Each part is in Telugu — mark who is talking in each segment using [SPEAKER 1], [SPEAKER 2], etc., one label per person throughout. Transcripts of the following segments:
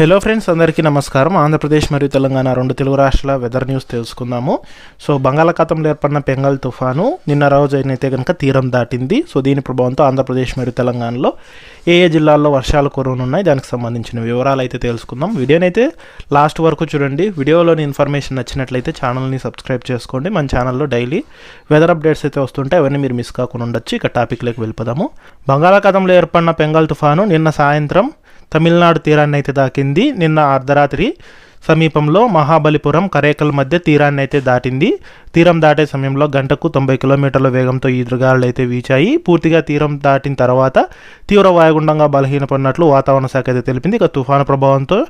[SPEAKER 1] హలో ఫ్రెండ్స్ అందరికీ నమస్కారం. ఆంధ్రప్రదేశ్ మరియు తెలంగాణ రెండు తెలుగు రాష్ట్రాల వెదర్ న్యూస్ తెలుసుకుందాము. సో బంగాళాఖాతంలో ఏర్పడిన పెంగల్ తుఫాను నిన్న రోజు అయితే కనుక తీరం దాటింది. సో దీని ప్రభావంతో ఆంధ్రప్రదేశ్ మరియు తెలంగాణలో ఏ ఏ జిల్లాల్లో వర్షాలు కురవనున్నాయి దానికి సంబంధించిన వివరాలు అయితే తెలుసుకుందాం. వీడియోనైతే లాస్ట్ వరకు చూడండి. వీడియోలోని ఇన్ఫర్మేషన్ నచ్చినట్లయితే ఛానల్ని సబ్స్క్రైబ్ చేసుకోండి. మన ఛానల్లో డైలీ వెదర్ అప్డేట్స్ అయితే వస్తుంటాయి. అవన్నీ మీరు మిస్ కాకుండా ఉండొచ్చు. ఇక టాపిక్లోకి వెళ్ళిపోదాము. బంగాళాఖాతంలో ఏర్పడిన పెంగల్ తుఫాను నిన్న సాయంత్రం తమిళనాడు తీరాన్ని అయితే దాకింది. నిన్న అర్ధరాత్రి సమీపంలో మహాబలిపురం కరేకల్ మధ్య తీరాన్ని అయితే దాటింది. తీరం దాటే సమయంలో గంటకు తొంభై కిలోమీటర్ల వేగంతో ఈదురుగాలు అయితే వీచాయి. పూర్తిగా తీరం దాటిన తర్వాత తీవ్ర వాయుగుండంగా బలహీనపడినట్లు వాతావరణ శాఖ అయితే తెలిపింది. ఇక తుఫాను ప్రభావంతో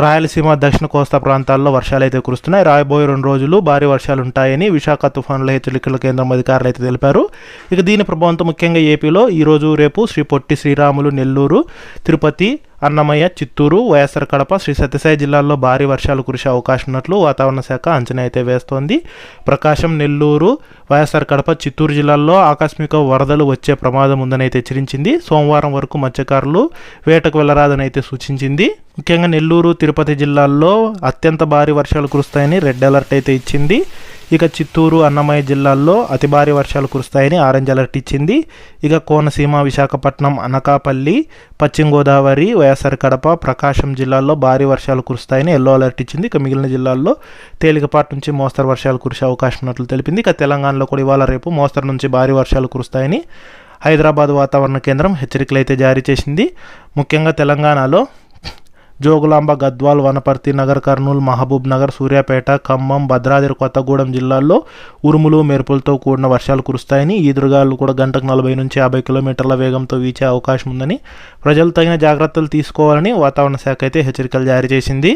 [SPEAKER 1] రాయలసీమ దక్షిణ కోస్తా ప్రాంతాల్లో వర్షాలు అయితే కురుస్తున్నాయి. రాబోయే రెండు రోజులు భారీ వర్షాలు ఉంటాయని విశాఖ తుఫానుల హెచ్చరికల కేంద్రం అధికారులు అయితే తెలిపారు. ఇక దీని ప్రభావంతో ముఖ్యంగా ఏపీలో ఈరోజు రేపు శ్రీ పొట్టి శ్రీరాములు నెల్లూరు తిరుపతి అన్నమయ్య చిత్తూరు వైఎస్ఆర్ కడప శ్రీ సత్యసాయి జిల్లాల్లో భారీ వర్షాలు కురిసే అవకాశం ఉన్నట్లు వాతావరణ శాఖ అంచనా అయితే వేస్తోంది. ప్రకాశం నెల్లూరు వైఎస్ఆర్ కడప చిత్తూరు జిల్లాల్లో ఆకస్మిక వరదలు వచ్చే ప్రమాదం ఉందని అయితే హెచ్చరించింది. సోమవారం వరకు మత్స్యకారులు వేటకు వెళ్ళరాదని అయితే సూచించింది. ముఖ్యంగా నెల్లూరు తిరుపతి జిల్లాల్లో అత్యంత భారీ వర్షాలు కురుస్తాయని రెడ్ అలర్ట్ అయితే ఇచ్చింది. ఇక చిత్తూరు అన్నమయ్య జిల్లాల్లో అతి భారీ వర్షాలు కురుస్తాయని ఆరెంజ్ అలర్ట్ ఇచ్చింది. ఇక కోనసీమ విశాఖపట్నం అనకాపల్లి పశ్చిమ గోదావరి వైఎస్ఆర్ కడప ప్రకాశం జిల్లాల్లో భారీ వర్షాలు కురుస్తాయని ఎల్లో అలర్ట్ ఇచ్చింది. ఇక మిగిలిన జిల్లాల్లో తేలికపాటి నుంచి మోస్తరు వర్షాలు కురిసే అవకాశం ఉన్నట్లు తెలిపింది. ఇక తెలంగాణలో కూడా ఇవాళ రేపు మోస్తరు నుంచి భారీ వర్షాలు కురుస్తాయని హైదరాబాద్ వాతావరణ కేంద్రం హెచ్చరికలు అయితే జారీ చేసింది. ముఖ్యంగా తెలంగాణలో జోగులాంబ గద్వాల్ వనపర్తి నగర్ కర్నూలు మహబూబ్ నగర్ సూర్యాపేట ఖమ్మం భద్రాద్రి కొత్తగూడెం జిల్లాల్లో ఉరుములు మెరుపులతో కూడిన వర్షాలు కురుస్తాయని ఈదురుగాలు కూడా గంటకు నలభై నుంచి యాభై కిలోమీటర్ల వేగంతో వీచే అవకాశం ఉందని ప్రజలు తగిన జాగ్రత్తలు తీసుకోవాలని వాతావరణ శాఖ అయితే హెచ్చరికలు జారీ చేసింది.